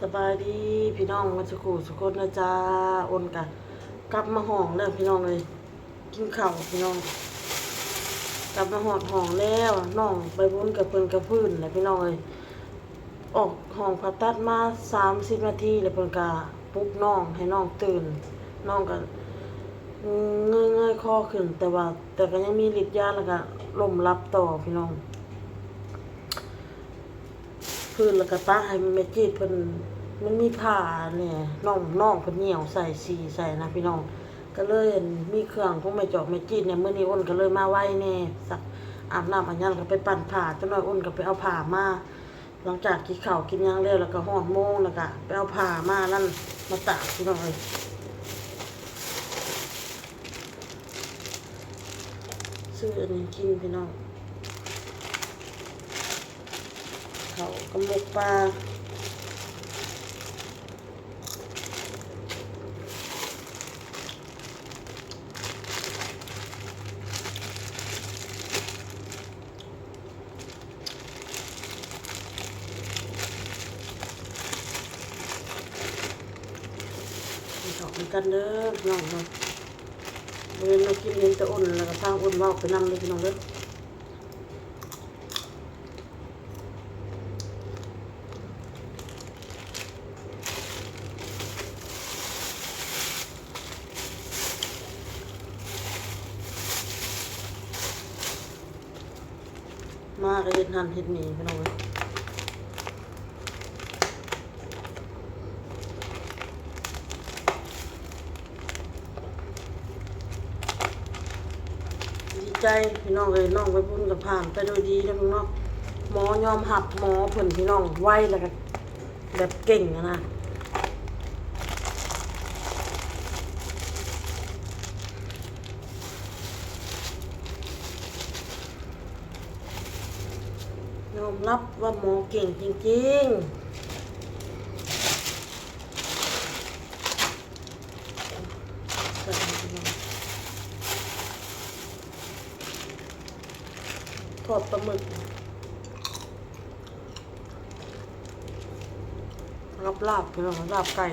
สบายดีพี่น้องมาสุขุสุคนะจ๊ะโอนกะกลับมาห้องแล้วพี่น้องเลยกินข้าวพี่น้อง กลับมาหอดห้องแล้วน้องไปบุญกับเพิ่นกับพื้นแหละพี่น้องเลยออกห้องผ่าตัดมาสามสิบนาทีแล้วเพิ่นกะปลุ๊บน้องให้น้องตื่นน้องก็เงยเงยคอขึ้นแต่ว่า แต่ก็ยังมีฤทธิ์ยาแล้วก็ลมรับต่อพี่น้อง พื้นแล้วก็ตาให้แม่จีดเพิ่นมันมีผ้าเนี่ยน้องน้องเพิ่นเหนียวใส่สีใส่นะพี่น้อง ก็เลยมีเครื่องของแม่จอกแม่จีดเนี่ยมื้อนี้อ้นก็เลยมาไว้แน่สักอาบน้ำอาบน้ำก็ไปปั่นผ้าจังน้อยอ้นก็ไปเอาผ้ามาหลังจากกินข้าวกินหยังแล้วแล้วก็ฮอดโมงแล้วก็ไปเอาผ้ามานั่นมาตากพี่น้องเอ้ยซื้ออันนี้กินพี่น้อง เขากำมกปลากันเด้อน้องเนาะเรียนเรากินเรียนแต่อุ่นแล้วก็สร้างอุ่นเว่าไปนำเลยพี่น้องเด้อ ก็เฮ็ดนั่นเฮ็ดนีพี่น้องเอ้ยดีใจพี่น้องเลยน้องไปบุญกับผ่านไปโดยดีนะพี่น้องหมอยอมหับหมอเพิ่นพี่น้องไวแล้วก็แบบเก่งนะนะ ยอมรับว่าหมอเก่งจริงๆใส่พี่น้องทอดปลาหมึก รับลาบพี่น้อลาบไก่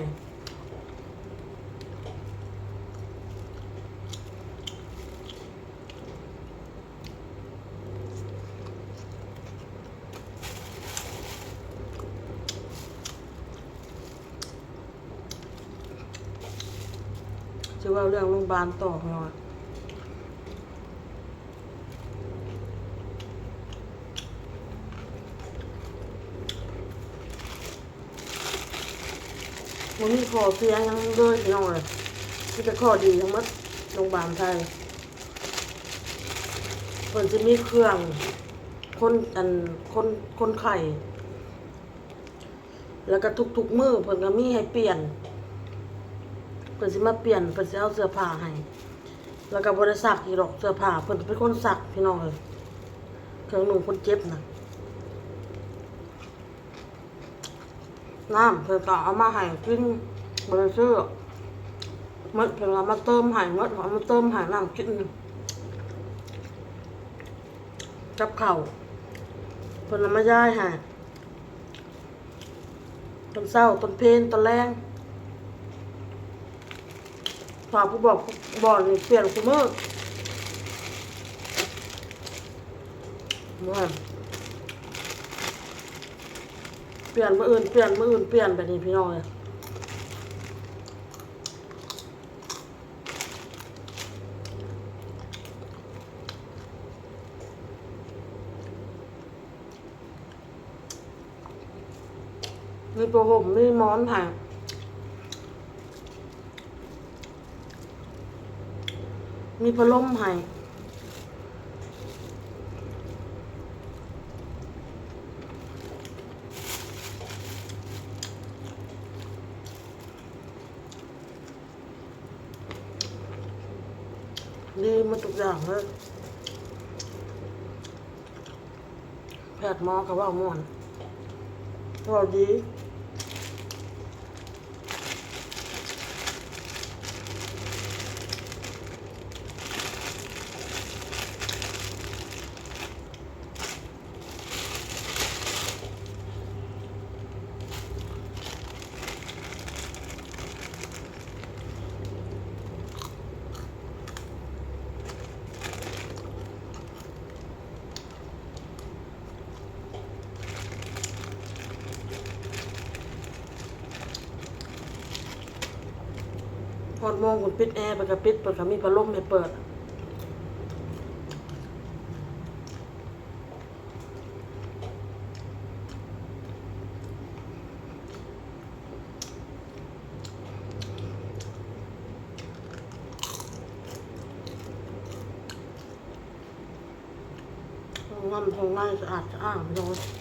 จะว่าเรื่องโรงพยาบาลต่อพี่น้องอะมันมีข้อเสียยังเลยพี่น้องเลยที่จะข้อดีทั้งหมดโรงพยาบาลไทยเพิ่นจะมีเครื่องคนอันคนคนไข้แล้วก็ทุกๆมือเพิ่นก็มีให้เปลี่ยน พิ่นสิมาเปลี่ยนเพิ่นสิเอาเสื้อผ้าให้แล้วก็บ่ได้ซักอีกดอกเสื้อผ้าเพิ่นเป็นคนซักพี่น้องเอ้ยเครื่องนุ่งคนเจ็บน่ะน้ำเพิ่นก็เอามาให้กินบ่ได้ซื้อมันเพิ่นเอามาเติมให้หมดเอามาเติมให้น้ำกินกับข้าวเพิ่นเอามาย้ายให้ตอนเช้าตอนเพลนตอนแรง ฝากผู้บอกบอกนี่เปลี่ยนกูมือว่าเปลี่ยนมืออื่นเปลี่ยนมืออื่นเปลี่ยนแบบนี้พี่น้องเลยมีตัวห่มมีหมอนผ่า มีพัดลมให้ดีมาทุกอย่างเลยแพทย์หมอเขาว่าม่วนว่าดี ดโมงคุณปิดแอร์ไปกับปิดเปิดกับมีพัดลมให้เปิดห้องน้ำห้องน้ำสะอาดสะอ้านพี่น้องห้อง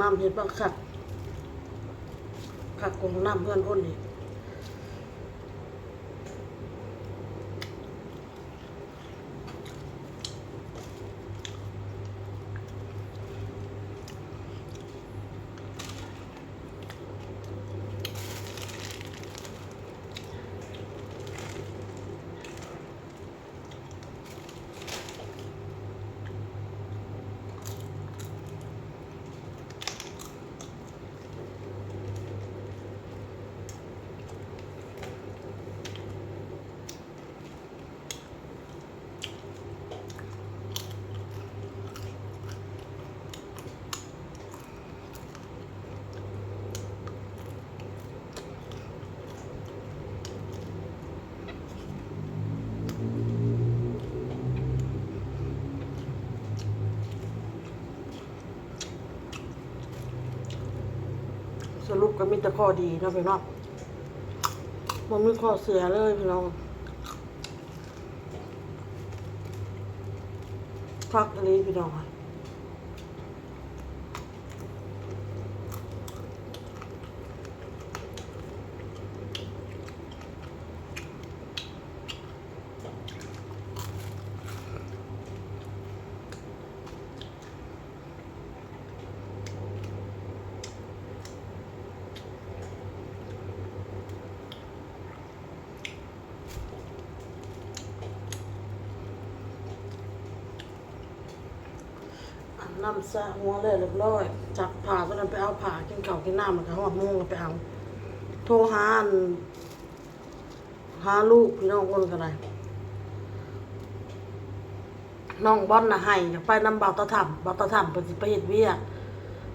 น้ำเห็นบ้างขัดขัดกว่าห้องน้ำเพื่อนอ้นอี สรุปก็มีแต่ข้อดีนาะพี่น้องมันไม่ข้อเสียเลยพี่น้องพักอะไรพี่น้อง อาน้ำสระหัวเลยเรียบร้อยจับผ่าตอนนั้นไปเอาผ่ากินเข้ากินน้ำมันก็หอดมงก็ไปเอาโทรหาอันหาลูกพี่น้องคนกันเลยน้องบอลน่ะให้อยากไปนำบาตะถ่ำเบาตะถ่ำเพิ่นสิไปเฮ็ดเวียก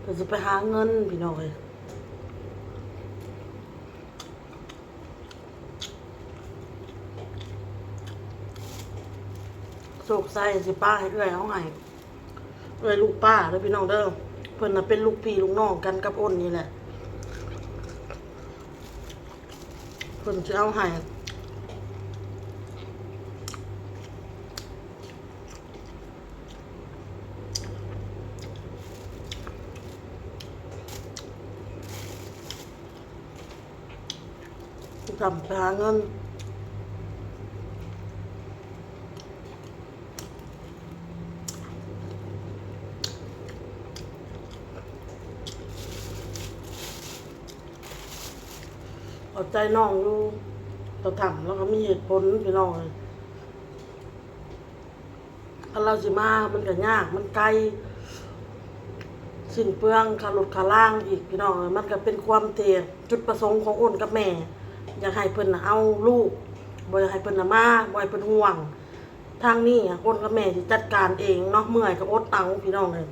เพิ่นสิไปหาเงินพี่น้องเลยโศกใส่สิป้าให้เอื้อยเอาให้ เอื้อยลูกป้าเด้อพี่น้องเด้อเพิ่นน่ะเป็นลูกพี่ลูกน้องกันกับอ้นนี่แหละเพิ่นสิเอาให้ทำไปหาเงิน เอาใจน้องอยู่เราทำแล้วก็มีเหตุผลพี่น้องเลยถ้าเราสิมามันก็ยาก มันไกลสิ้นเปลืองขาลดขาล่างอีกพี่น้องเอ้ยมันก็เป็นความเตียจุดประสงค์ของอ้นกับแม่ อยากให้เพิ่นน่ะเอาลูกบ่อยากให้เพิ่นน่ะมาบ่ให้เพิ่นห่วง ทางนี้อะอ้นกับแม่สิจัดการเองเนาะเมื่อยกับอดเอาพี่น้องเลย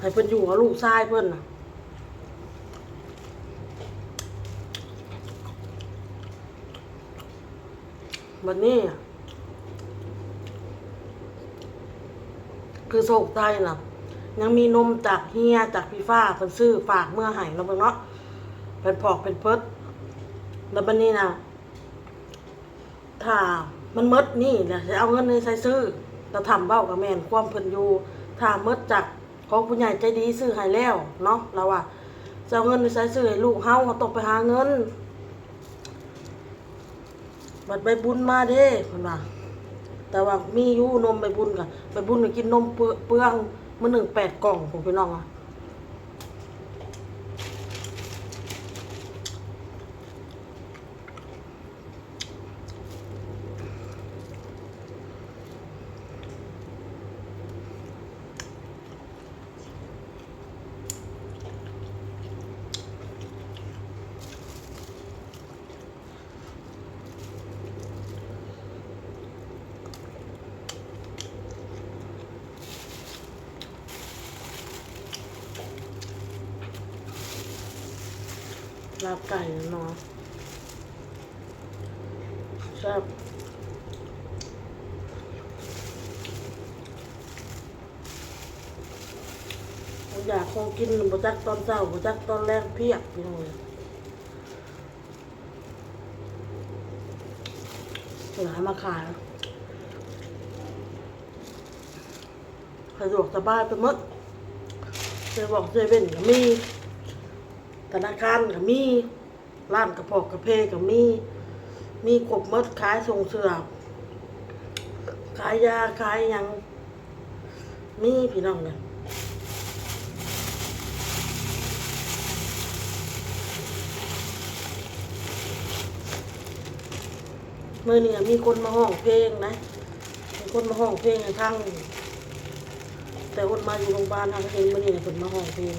ให้เพิ่นอยู่กับลูกชายเพิ่นน่ะ วันนี้คือโศกใจนะยังมีนมจากเฮียจากพี่ฟ้าเพิ่นซื้อฝากเมื่อหายเราเบิ่งเนาะเป็นพอกเป็นเพิดแล้วบันนี้นะถ้ามันมดนี่เดี๋ยวจะเอาเงินในใส่ซื้อเราทำเบ้ากับแมนความเพิ่นอยู่ถ้ามดจากของผู้ใหญ่ใจดีซื้อให้แล้วเนาะเราว่าจะเอาเงินในใส่ซื้อให้ลูกเฮาเขาต้องไปหาเงิน บัดใบบุญมาเด้คนว่าแต่ว่ามีอยู่นมใบบุญกะใบบุญก็กินนมเปลืเปลืองมื้อหนึ่งแปดกล่องของพี่น้องอะาบไก่เนาะแซ่บอยากคงกินบ่จักตอนเช้าบ่จักตอนแรกเพียบพี่น้องเลยสือมาขายสะดวกสบายไปหมดเซบอกเซเว่นก็มี ธนาคารก็มีร้านกระเพาะกระเพก็มี มีครบมดขายส่งเสื้อขายยาขายยัง มีพี่น้องเนี่ยเมื่อเนี้มีคนมาห้องเพลงนะมีคนมาห้องเพลงทั้งแต่คนมาอยู่โรงพยาบาลทางเองเมื่อเนี้คนมาห้องเพลง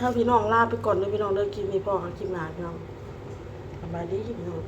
ถ้าพี่น้องลาไปก่อนเลยพี่น้องเลิกกินมีพ่อกับกินหลาพี่น้องสบายดีพี่น้อง